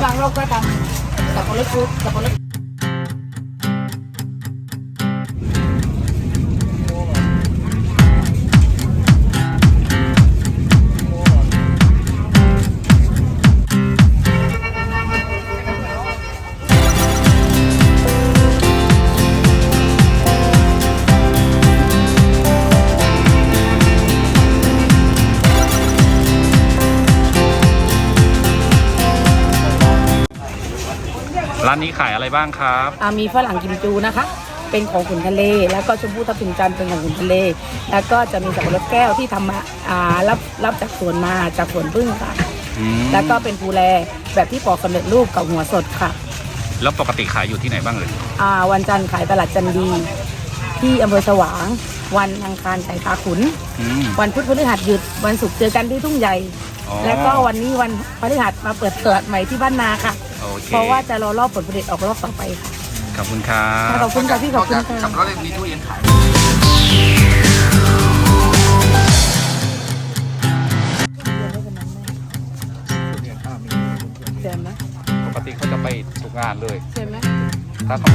Bang Rob ka ta. Tapos ulit, tapos ulit. ร้านนี้ขายอะไรบ้างครับ อ่ามีฝรั่งกิมจูนะคะ เป็นของขุนทะเล แล้วก็ชมพู่ทับทิมจันทร์เป็นของขุนทะเล แล้วก็จะมีสับปะรดแก้วที่ทำมาอ่ารับรับจากสวนมาจากสวนพึ่งค่ะ อืมแล้วก็เป็นภูแลแบบที่ปอกสำเร็จรูปกับหัวสดค่ะแล้วปกติขายอยู่ที่ไหนบ้างเอ่ยอ่าวันจันทร์ขายตลาดจันดี ที่อำเภอสว่าง วันอังคารขายตาขุน อืมวันพุธพฤหัสหยุด วันศุกร์เจอกันที่ทุ่งใหญ่ อ๋อแล้วก็วันนี้วันพฤหัสมาเปิดตลาดใหม่ที่บ้านนาค่ะ โอเคเพราะว่าจะรอรอบผลผลิตออกรอบต่อไปค่ะ ขอบคุณครับขอบคุณค่ะพี่ขอบคุณค่ะขับรถมีตู้เย็นขายเดิมนะปกติเขาจะไปทุกงานเลยใช่ไหมถ้าเขา